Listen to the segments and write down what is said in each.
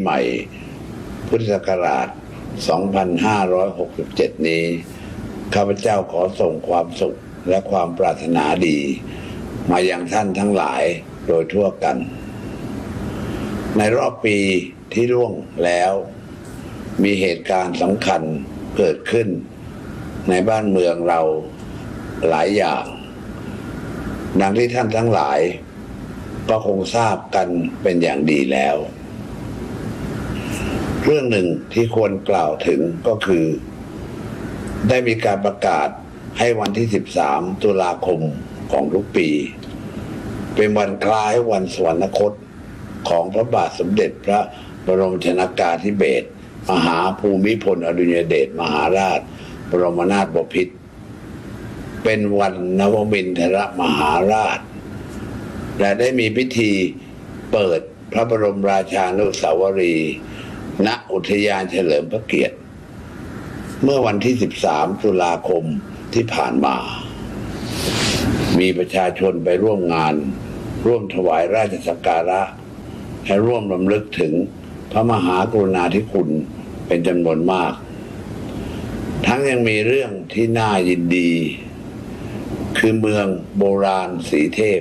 ใหม่พุทธศักราช 2567 นี้ ข้าพเจ้าขอส่งความสุขและความปรารถนาดี มายังท่านทั้งหลายโดยทั่วกัน ในรอบปีที่ร่วงแล้ว มีเหตุการณ์สำคัญเกิดขึ้น ในบ้านเมืองเราหลายอย่าง ดังที่ท่านทั้งหลาย ก็คงทราบกันเป็นอย่างดีแล้ว เรื่องหนึ่งที่ควรกล่าวถึงก็คือ ได้มีการประกาศให้วันที่ 13 ตุลาคมของทุกปี เป็นวันคล้ายวันสวรรคตของพระบาทสมเด็จพระบรมชนากาธิเบศรมหาภูมิพลอดุลยเดชมหาราช บรมนาถบพิตรเป็นวันนวมินทรมหาราช และได้มีพิธีเปิดพระบรมราชานุสาวรีย์ ณอุทยานเฉลิมพระเกียรติ เมื่อวันที่ 13 ตุลาคมที่ผ่านมา มีประชาชนไปร่วมงาน ร่วมถวายราชสักการะ และร่วมรำลึกถึงพระมหากรุณาธิคุณเป็นจำนวนมาก ทั้งยังมีเรื่องที่น่ายินดี คือเมืองโบราณสีเทพ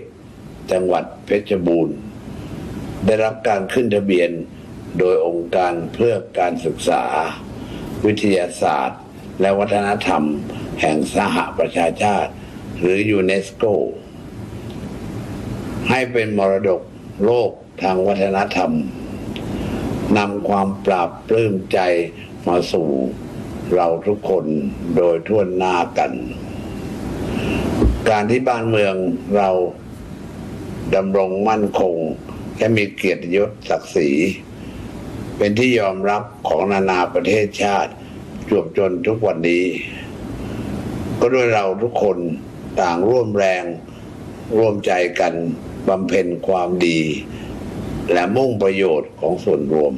จังหวัดเพชรบูรณ์ ได้รับการขึ้นทะเบียน โดยองค์การเพื่อการศึกษา วิทยาศาสตร์ และวัฒนธรรม แห่งสหประชาชาติ หรือยูเนสโก ให้เป็นมรดกโลกทางวัฒนธรรมนำความปราบปลื้มใจมาสู่เราทุกคนโดยทั่วหน้ากัน การที่บ้านเมืองเราดำรงมั่นคงและมีเกียรติยศศักดิ์ศรี เป็นที่ยอมรับของนานาประเทศชาติจวบจนทุกวันนี้ ก็ด้วยเราทุกคนต่างร่วมแรง ร่วมใจกันบำเพ็ญความดี และมุ่งประโยชน์ของส่วนรวม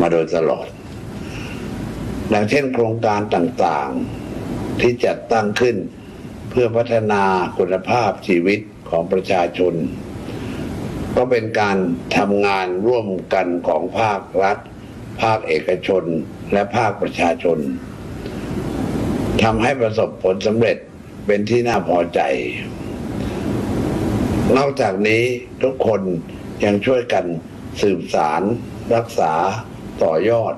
มาโดยตลอด ดังเช่นโครงการต่างๆที่จัดตั้งขึ้นเพื่อพัฒนาคุณภาพชีวิตของประชาชน ก็เป็นการทำงานร่วมกันของภาครัฐ ภาคเอกชนและภาคประชาชนทำให้ประสบผลสำเร็จเป็นที่น่าพอใจ นอกจากนี้ทุกคนยังช่วยกันสืบสาร รักษาต่อยอด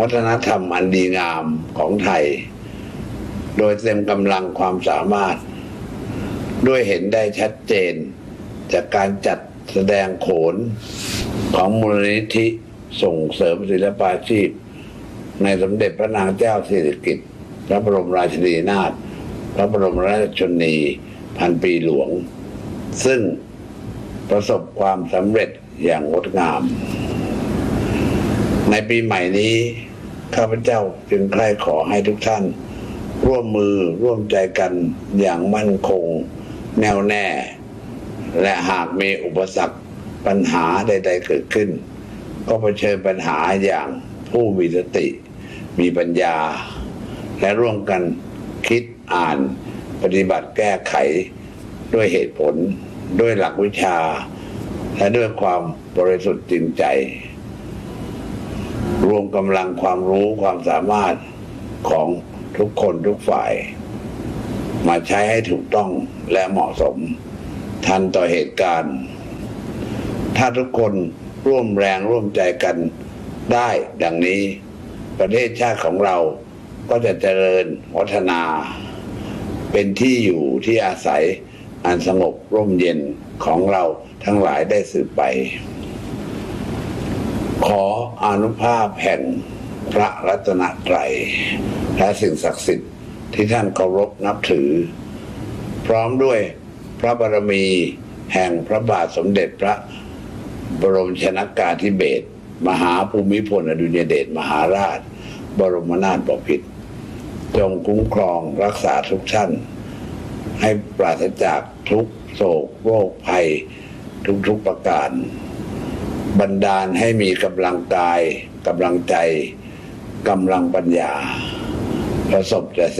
วัฒนธรรมอันดีงามของไทย โดยเต็มกำลังความสามารถ ด้วยเห็นได้ชัดเจน จากการจัดแสดงโขนของมูลนิธิส่งเสริมศิลปาชีพ ในสมเด็จพระนางเจ้าสิริกิติ์พระบรมราชินีนาถพระบรมราชชนีพันปีหลวง ซึ่งประสบความสำเร็จอย่างงดงาม ในปีใหม่นี้ ข้าพเจ้าจึงใคร่ขอให้ทุกท่าน ร่วมมือร่วมใจกันอย่างมั่นคง แน่วแน่ และหากมีอุปสรรคปัญหาใด ๆ เกิดขึ้น ก็เผชิญปัญหาอย่างผู้มีสติ มีปัญญา และร่วมกันคิดอ่านปฏิบัติแก้ไขด้วยเหตุผล ด้วยหลักวิชา และด้วยความบริสุทธิ์จริงใจ รวมกำลังความรู้ความสามารถของทุกคนทุกฝ่าย มาใช้ให้ถูกต้องและเหมาะสม ทันต่อเหตุการณ์ ถ้าทุกคนร่วมแรงร่วมใจกันได้ดังนี้ ประเทศชาติของเราก็จะเจริญวัฒนา เป็นที่อยู่ที่อาศัยอันสงบร่มเย็นของเราทั้งหลายได้สืบไป ขออนุภาพแห่งพระรัตนตรัยและสิ่งศักดิ์สิทธิ์ที่ท่านเคารพนับถือ พร้อมด้วย พระบารมีแห่งพระบาทสมเด็จพระบรมชนากาธิเบศรมหาภูมิพลอดุลยเดชมหาราช บรมนาถบพิตรจงคุ้มครองรักษาทุกท่าน ให้ปราศจากทุกโศกโรคภัย ทุกๆประการ บันดาลให้มีกำลังกายกำลังใจกำลังปัญญา ประสบแต่